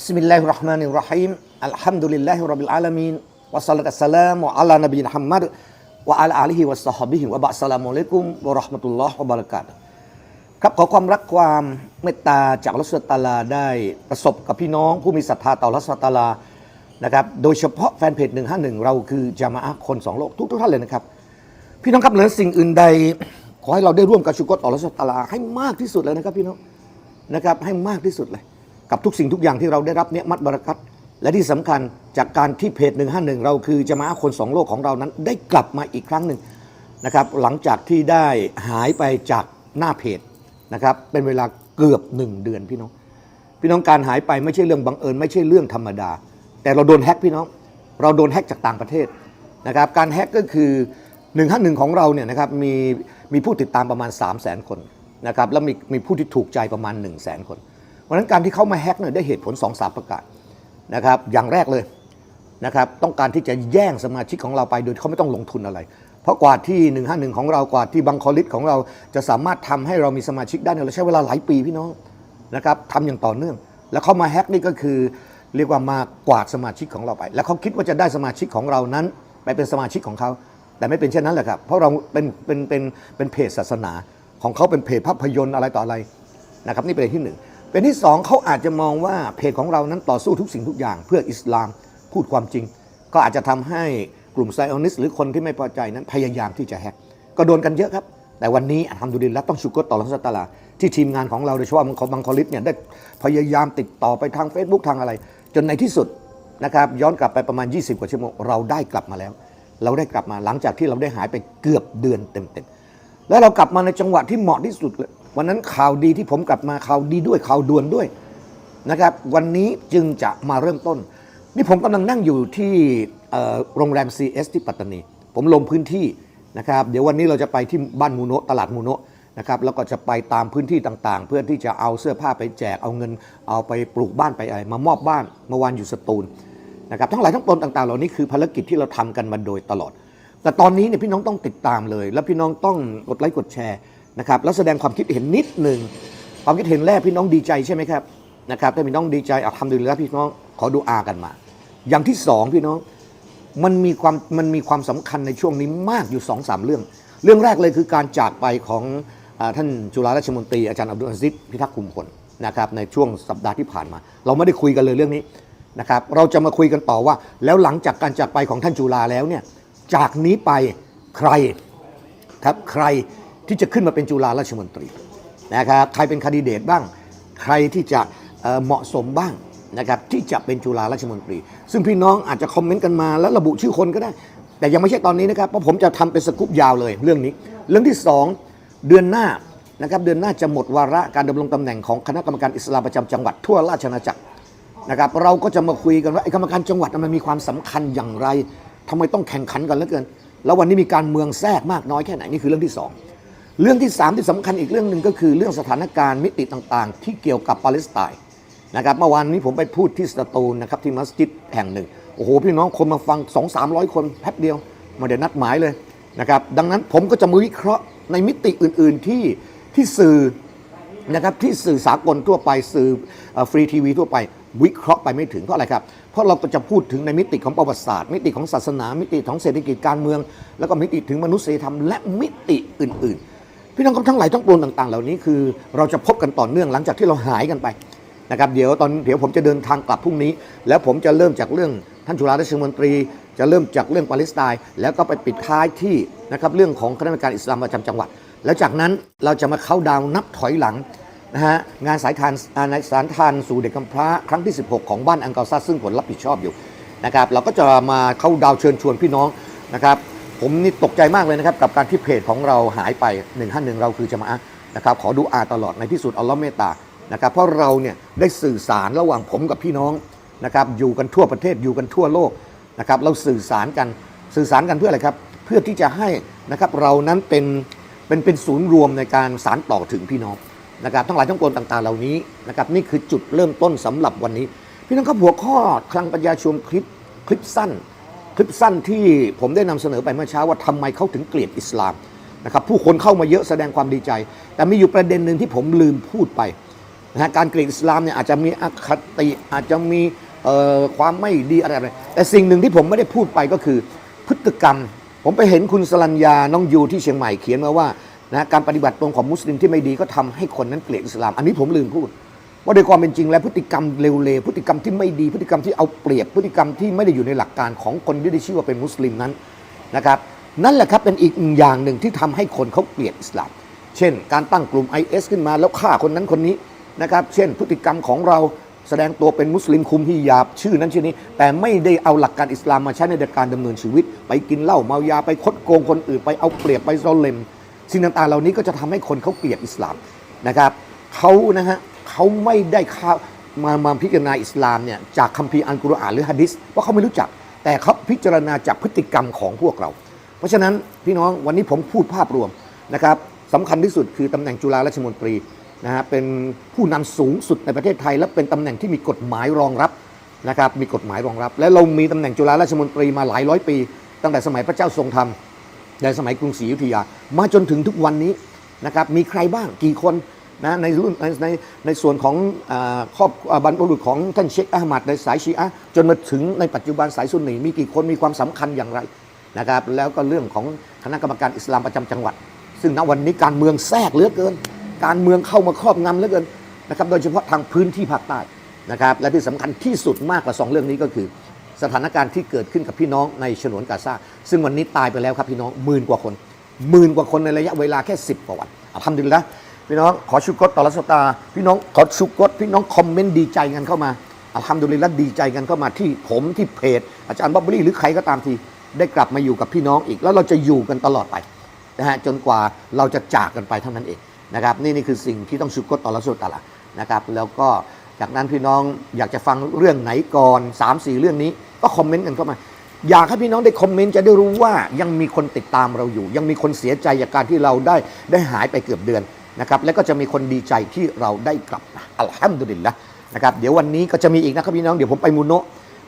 بسم الله الرحمن الرحيم الحمد لله رب العالمين والصلاة والسلام على نبي محمد وعلى آله وصحبه وبعد السلام عليكم ورحمة الله وبركاته ครับขอความรักความเมตตาจากรัสตาลาได้ประสบกับพี่น้องผู้มีศรัทธาต่อรัสตาลานะครับโดยเฉพาะแฟนเพจ 151 เราคือจามะอะห์คนสองโลกทุกทุกๆท่านเลยนะครับ พี่น้องครับเหนือสิ่งอื่นใด ขอให้เราได้ร่วมกับชุกรต่อรัสตาลาให้มากที่สุดเลยนะครับพี่น้อง นะครับให้มากที่สุดเลย กับทุกสิ่งทุกอย่างที่เราได้รับเนี่ยมัดบารักัตและที่สำคัญจากการที่เพจ151เราคือจะมาอะห์คนสองโลกของเรานั้น ได้กลับมาอีกครั้งหนึ่งนะครับหลังจากที่ได้หายไปจากหน้าเพจนะครับเป็นเวลาเกือบ1เดือนพี่น้อง พี่น้องการหายไปไม่ใช่เรื่องบังเอิญไม่ใช่เรื่องธรรมดา แต่เราโดนแฮ็กพี่น้อง เราโดนแฮ็กจากต่างประเทศนะครับการแฮ็กก็คือ151ของเราเนี่ยนะครับมีมีผู้ติดตามประมาณ 3 0 0 0 0 0 คนนะครับแล้วมีมีผู้ที่ถูกใจประมาณ 1 0 0 0 0แคน ราะฉะนั้นการที่เขามาแฮ็กเนี่ยได้เหตุผล2อสาประการนะครับอย่างแรกเลยนะครับต้องการที่จะแย่งสมาชิกของเราไปโดยเขาไม่ต้องลงทุนอะไร เพราะกว่าที่ 151 ของเรากว่าที่บังคอลิสของเราจะสามารถทำให้เรามีสมาชิกได้เนี่ยเราใช้เวลาหลายปีพี่น้องนะครับทำอย่างต่อเนื่อง แล้วเขามาแฮ็กนี่ก็คือเรียกว่ามากวาดสมาชิกของเราไป แล้วเขาคิดว่าจะได้สมาชิกของเรานั้น ไปเป็นสมาชิกของเขา แต่ไม่เป็นเช่นนั้นแหละครับ เพราะเราเป็นเป็นเป็นเป็นเพจศาสนาของเขาเป็นเพจภาพยนตร์อะไรต่ออะไรนะครับนี่เป็นที่หนึ่ง เป็นที่สองเขาอาจจะมองว่าเพจของเรานั้นต่อสู้ทุกสิ่งทุกอย่าง เพื่ออิสลามพูดความจริง ก็อาจจะทำให้กลุ่มไซออนิสหรือคนที่ไม่พอใจนั้นพยายามที่จะแฮกก็โดนกันเยอะครับ แต่วันนี้ทำดูดินแล้วต้องชุกรต่อรัสตาลาที่ทีมงานของเราโดยเฉพาะของบังคอลิสเนี่ยได้พยายามติดต่อไปทาง Facebook ทางอะไร จนในที่สุดนะครับย้อนกลับไปประมาณ 20 กว่าชั่วโมงเราได้กลับมาแล้ว เราได้กลับมาหลังจากที่เราได้หายไปเกือบเดือนเต็มๆแล้วเรากลับมาในจังหวะที่เหมาะที่สุดเลย วันนั้นข่าวดีที่ผมกลับมาข่าวดีด้วยข่าวด่วนด้วยนะครับ วันนี้จึงจะมาเริ่มต้น นี่ผมกำลังนั่งอยู่ที่โรงแรม CS ที่ปัตตานี ผมลงพื้นที่นะครับ เดี๋ยววันนี้เราจะไปที่บ้านมูโนะตลาดมูโนะนะครับ แล้วก็จะไปตามพื้นที่ต่างๆ เพื่อที่จะเอาเสื้อผ้าไปแจก เอาเงิน เอาไปปลูกบ้านไปอะไร มามอบบ้าน เมื่อวานอยู่สตูลนะครับ ทั้งหลายทั้งปวงต่างๆ เหล่านี้คือภารกิจที่เราทำกันมาโดยตลอด แต่ตอนนี้เนี่ยพี่น้องต้องติดตามเลย แล้วพี่น้องต้องกดไลค์กดแชร์ นะครับแล้วแสดงความคิดเห็นนิดหนึ่งความคิดเห็นแรกพี่น้องดีใจใช่ไหมครับนะครับถ้าพี่น้องดีใจอะทำดีแล้วพี่น้องขอดูอากันมา อย่างที่สองพี่น้องมันมีความมันมีความสำคัญในช่วงนี้มากอยู่สองสามเรื่อง เรื่องแรกเลยคือการจากไปของอท่านจุฬาราชมนตรีอาจารย์อับดุลอาซิดพิทักษ์คุมพลนะครับในช่วงสัปดาห์ที่ผ่านมา เราไม่ได้คุยกันเลยเรื่องนี้นะครับเราจะมาคุยกันต่อว่า แล้วหลังจากการจากไปของท่านจุฬาแล้วเนี่ยจากนี้ไปใครครับใคร ที่จะขึ้นมาเป็นจุฬาราชมนตรีนะครับใครเป็นคนดิเดตบ้าง ใครที่จะเเหมาะสมบ้างนะครับที่จะเป็นจุฬาราชมนตรี ซึ่งพี่น้องอาจจะคอมเมนต์กันมาแล้วระบุชื่อคนก็ได้ แต่ยังไม่ใช่ตอนนี้นะครับเพราะผมจะทำเป็นสกู๊ปยาวเลยเรื่องนี้ เรื่องที่สองเดือนหน้านะครับเดือนหน้าจะหมดวาระการดำรงตำแหน่งของคณะกรรมการอิสลามประจำจังหวัดทั่วราชอาณาจักรนะครับเราก็จะมาคุยกันว่าไอ้กรรมการจังหวัดมันมีความสำคัญอย่างไรทำไมต้องแข่งขันกันเหลือเกิน แล้ววันนี้มีการเมืองแทรกมากน้อยแค่ไหนนี่คือเรื่องที่สอง เรื่องที่สามที่สำคัญอีกเรื่องหนึ่งก็คือเรื่องสถานการณ์มิติต่างๆ ที่เกี่ยวกับปาเลสไตน์นะครับเมื่อวานนี้ผมไปพูดที่สตูลนะครับที่มัสยิดแห่งหนึ่งโอ้โหพี่น้องคนมาฟัง 2 3 0 0 คนแป๊บเดียวมาเดี๋ยวนัดหมายเลยนะครับดังนั้นผมก็จะมาวิเคราะห์ในมิติอื่นๆที่ที่สื่อนะครับที่สื่อสากลทั่วไปสื่อฟรีทีวีทั่วไปวิเคราะห์ไปไม่ถึงเพราะอะไรครับ เพราะเราก็จะพูดถึงในมิติของประวัติศาสตร์ มิติของศาสนา มิติของเศรษฐกิจการเมือง แล้วก็มิติถึงมนุษยธรรมและมิติอื่น ๆ พี่น้องครับทั้งหลายทั้งปวงต่าง ๆ เหล่านี้คือเราจะพบกันต่อเนื่องหลังจากที่เราหายกันไปนะครับเดี๋ยวตอนเดี๋ยวผมจะเดินทางกลับพรุ่งนี้ แล้วผมจะเริ่มจากเรื่องท่านจุฬาราชมนตรี จะเริ่มจากเรื่องปาเลสไตน์แล้วก็ไปปิดท้ายที่นะครับเรื่องของคณะกรรมการอิสลามประจำจังหวัด แล้วจากนั้นเราจะมาเข้าดาวนับถอยหลังนะฮะงานสายทานอ่าในสารทานสู่เด็กกำพร้าครั้งที่ 16 ของบ้านอังกอร์ซาซึ่งผลรับผิดชอบอยู่นะครับเราก็จะมาเข้าดาวเชิญชวนพี่น้องนะครับ ผมนี่ตกใจมากเลยนะครับ กับการที่เพจของเราหายไป151เราคือจะมาอะนะครับขอดูอาตลอดในที่สุดอัลลอฮ์เมตตานะครับเพราะเราเนี่ยได้สื่อสารระหว่างผมกับพี่น้องนะครับอยู่กันทั่วประเทศอยู่กันทั่วโลกนะครับเราสื่อสารกันสื่อสารกันเพื่ออะไรครับ เพื่อที่จะให้นะครับเรานั้นเป็นเป็นเป็นศูนย์รวมในการสารต่อถึงพี่น้องนะครับทั้งหลายทั้งปวงต่าง ๆ เหล่านี้นะครับนี่คือจุดเริ่มต้นสำหรับวันนี้ พี่น้องครับหัวข้อคลังปัญญาชมคลิปคลิปสั้น คลิปสั้นที่ผมได้นำเสนอไปเมื่อเช้าว่าทำไมเขาถึงเกลียดอิสลามนะครับผู้คนเข้ามาเยอะแสดงความดีใจ แต่มีอยู่ประเด็นหนึ่งที่ผมลืมพูดไปนะการเกลียดอิสลามเนี่ยอาจจะมีอคติอาจจะมีความไม่ดีอะไรอะไรแต่สิ่งหนึ่งที่ผมไม่ได้พูดไปก็คือ พฤติกรรม ผมไปเห็นคุณสลัญญาน้องยูที่เชียงใหม่เขียนมาว่านะการปฏิบัติตรงของมุสลิมที่ไม่ดีก็ทำให้คนนั้นเกลียดอิสลาม อันนี้ผมลืมพูด ว่าโดยความเป็นจริงแล้วพฤติกรรมเร็วๆพฤติกรรมที่ไม่ดีพฤติกรรมที่เอาเปรียบพฤติกรรมที่ไม่ได้อยู่ในหลักการของคนที่ได้ชื่อว่าเป็นมุสลิมนั้นนะครับนั่นแหละครับเป็นอีกอย่างหนึ่งที่ทำให้คนเขาเกลียดอิสลาม เช่น การตั้งกลุ่ม IS ขึ้นมาแล้วฆ่าคนนั้นคนนี้นะครับเช่น พฤติกรรมของเราแสดงตัวเป็นมุสลิมคุมฮิญาบชื่อนั้นชื่อนี้ แต่ไม่ได้เอาหลักการอิสลามมาใช้ในการดำเนินชีวิต ไปกินเหล้าเมายาไปคดโกงคนอื่นไปเอาเปรียบไปโซเลมสิ่งต่างๆเหล่านี้ก็จะทำให้คนเขาเกลียดอิสลามนะครับเขานะฮะ เขาไม่ได้ข้ามามาพิจารณาอิสลามเนี่ยจากคัมภีร์อัลกุรอานหรือฮะดิษว่าเขาไม่รู้จัก แต่เขาพิจารณาจากพฤติกรรมของพวกเรา เพราะฉะนั้นพี่น้องวันนี้ผมพูดภาพรวมนะครับสำคัญที่สุดคือตำแหน่งจุฬาราชมนตรีนะฮะเป็นผู้นำสูงสุดในประเทศไทย และเป็นตำแหน่งที่มีกฎหมายรองรับนะครับมีกฎหมายรองรับ และเรามีตำแหน่งจุฬาราชมนตรีมาหลายร้อยปี ตั้งแต่สมัยพระเจ้าทรงธรรมในสมัยกรุงศรีอยุธยา มาจนถึงทุกวันนี้นะครับมีใครบ้างกี่คน นะในรุ่นในในในส่วนของอครอบบรรพบุรุษของท่านเชคอาหมัดในสายชีอะจนมาถึงในปัจจุบันสายซุนนีมีกี่คนมีความสำคัญอย่างไรนะครับแล้วก็เรื่องของคณะกรรมการอิสลามประจำจังหวัด ซึ่งณวันนี้การเมืองแทรกเหลือเกิน การเมืองเข้ามาครอบงำเหลือเกินนะครับโดยเฉพาะทางพื้นที่ภาคใต้นะครับและที่สำคัญที่สุดมากกว่าสองเรื่องนี้ก็คือ สถานการณ์ที่เกิดขึ้นกับพี่น้องในฉนวนกาซาซึ่งวันนี้ตายไปแล้วครับพี่น้องหมื่นกว่าคนหมื่นกว่าคนในระยะเวลาแค่ 10กว่าวันอัลฮัมดุลิลละ พี่น้องขอชุกรต่อรัสตา พี่น้องขอชุกรพี่น้องคอมเมนต์ดีใจกันเข้ามาอัลฮัมดุลิลละดีใจกันเข้ามาที่ผมที่เพจ อาจารย์บ๊อบบี้หรือใครก็ตามทีได้กลับมาอยู่กับพี่น้องอีก แล้วเราจะอยู่กันตลอดไปนะฮะจนกว่าเราจะจากกันไปเท่านั้นเองนะครับนี่นี่คือสิ่งที่ต้องชุกรต่อรัสตาละนะครับแล้วก็จากนั้นพี่น้องอยากจะฟังเรื่องไหนก่อน 3 4 เรื่องนี้ก็คอมเมนต์กันเข้ามาอยากให้พี่น้องได้คอมเมนต์จะได้รู้ว่ายังมีคนติดตามเราอยู่ ยังมีคนเสียใจจากการที่เราได้ได้หายไปเกือบเดือน นะครับแล้วก็จะมีคนดีใจที่เราได้กลับมาอัลฮัมดุลิลละนะครับเดี๋ยววันนี้ก็จะมีอีกนะครับพี่น้องเดี๋ยวผมไปมูโนะ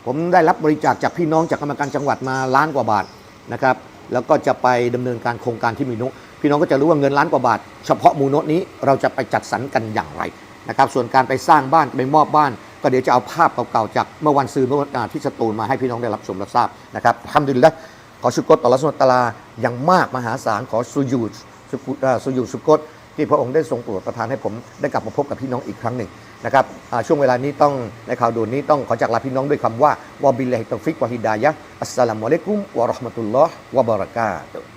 ผมได้รับบริจาคจากพี่น้องจากกรรมการจังหวัดมาล้านกว่าบาทนะครับแล้วก็จะไปดำเนินการโครงการที่มูโนะพี่น้องก็จะรู้ว่าเงินล้านกว่าบาท เฉพาะมูโนะนี้เราจะไปจัดสรรกันอย่างไรนะครับส่วนการไปสร้างบ้านไปมอบบ้าน ก็เดี๋ยวจะเอาภาพเก่าๆจากเมื่อวันซืนเมื่อวันอาที่สตูลมาให้พี่น้องได้รับชมรับทราบนะครับทำดีแล้วขอชุกรต่อรัสมตลาอย่างมากมหาศาลขอสุยูดสุกุอ่าสุยูสุกร ที่พระองค์ได้ทรงโปรดประทานให้ผมได้กลับมาพบกับพี่น้องอีกครั้งหนึ่งนะครับช่วงเวลานี้ต้องในข่าวด่วนนี้ต้องขอจากลาพี่น้องด้วยคำว่าวะบิลลาฮิตอฟิกวะฮิดายะอัสสลามุอะลัยกุมวะราะห์มะตุลลอฮ์วะบะเราะกาตุฮ์